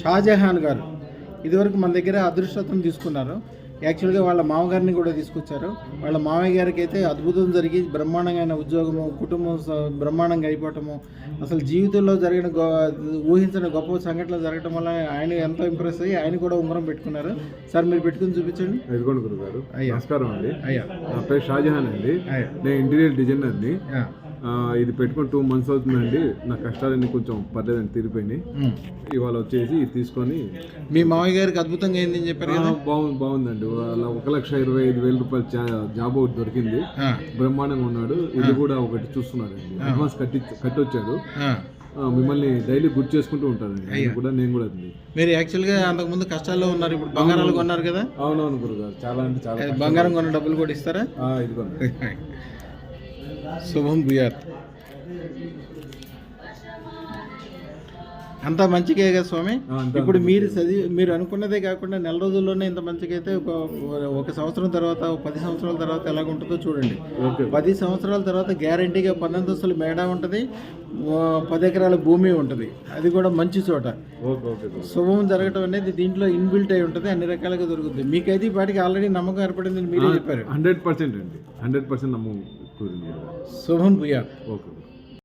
షాజహాన్ గారు ఇదివరకు మన దగ్గర అదృష్టత్వం తీసుకున్నారు. యాక్చువల్గా వాళ్ళ మామగారిని కూడా తీసుకొచ్చారు. వాళ్ళ మామయ్య గారికి అయితే అద్భుతం జరిగి బ్రహ్మాండంగా ఉద్యోగము కుటుంబం బ్రహ్మాండంగా అయిపోవటము అసలు జీవితంలో జరిగిన గొ ఊహించిన గొప్ప సంఘటనలు జరగటం వల్ల ఆయన ఎంతో ఇంప్రెస్ అయ్యి ఆయన కూడా ఉంగరం పెట్టుకున్నారు. సార్ మీరు పెట్టుకుని చూపించండి. ఎదుగోండి గురుగారు. నమస్కారం అండి. అయ్యా. నా పేరు షాజహాన్ అండి. నేను ఇంటీరియర్ డిజైనర్ని. ఇది పెట్టుకొని టూ మంత్స్ అవుతుందండి. నా కష్టాలన్నీ కొంచెం పర్లేదండి తీరిపోయినాయి. ఇవాళ వచ్చేసి ఇది తీసుకొని మీ మామయ్య గారికి అద్భుతంగా అయిందని చెప్పారు బాగుంది బాగుందండి. వాళ్ళ ఒక లక్ష ఇరవై ఐదు వేల రూపాయలు జాబ్ ఒకటి దొరికింది. బ్రహ్మాండంగా ఉన్నాడు. ఇది కూడా ఒకటి చూస్తున్నాడండి. అడ్వాన్స్ కట్టి కట్టొచ్చాడు. మిమ్మల్ని డైలీ గుర్తు చేసుకుంటూ ఆయన కూడా నేను కూడా అండి. మీరు యాక్చువల్గా అంతకుముందు కష్టాల్లో ఉన్నారు ఇప్పుడు బంగారాలు కొన్నారు కదా? అవునవును గురుగారు. చాలా అంటే చాలా బంగారం కొన్న డబ్బులు కూడా ఇస్తారా? ఆ, ఇదిగోండి శుభం భూయాత్ అంతా మంచిగా కదా స్వామి? ఇప్పుడు మీరు చదివి మీరు అనుకున్నదే కాకుండా నెల రోజుల్లోనే ఇంత మంచిగా అయితే ఒక ఒక సంవత్సరం తర్వాత పది సంవత్సరాల తర్వాత ఎలాగ ఉంటుందో చూడండి పది సంవత్సరాల తర్వాత గ్యారంటీగా పన్నెంతస్తుల మేడ ఉంటుంది పది ఎకరాల భూమి ఉంటుంది. అది కూడా మంచి చోట. శుభం జరగటం అనేది దీంట్లో ఇన్బిల్ట్ అయి ఉంటుంది అన్ని రకాలుగా దొరుకుతుంది. మీకైతే ఈ పాటికి ఆల్రెడీ నమ్మకం ఏర్పడిందని మీరే చెప్పారు. హండ్రెడ్ పర్సెంట్ అండి. హండ్రెడ్ పర్సెంట్ నమ్ము కుదిరింది గురుగారు. శుభం భూయాత్ ఓకే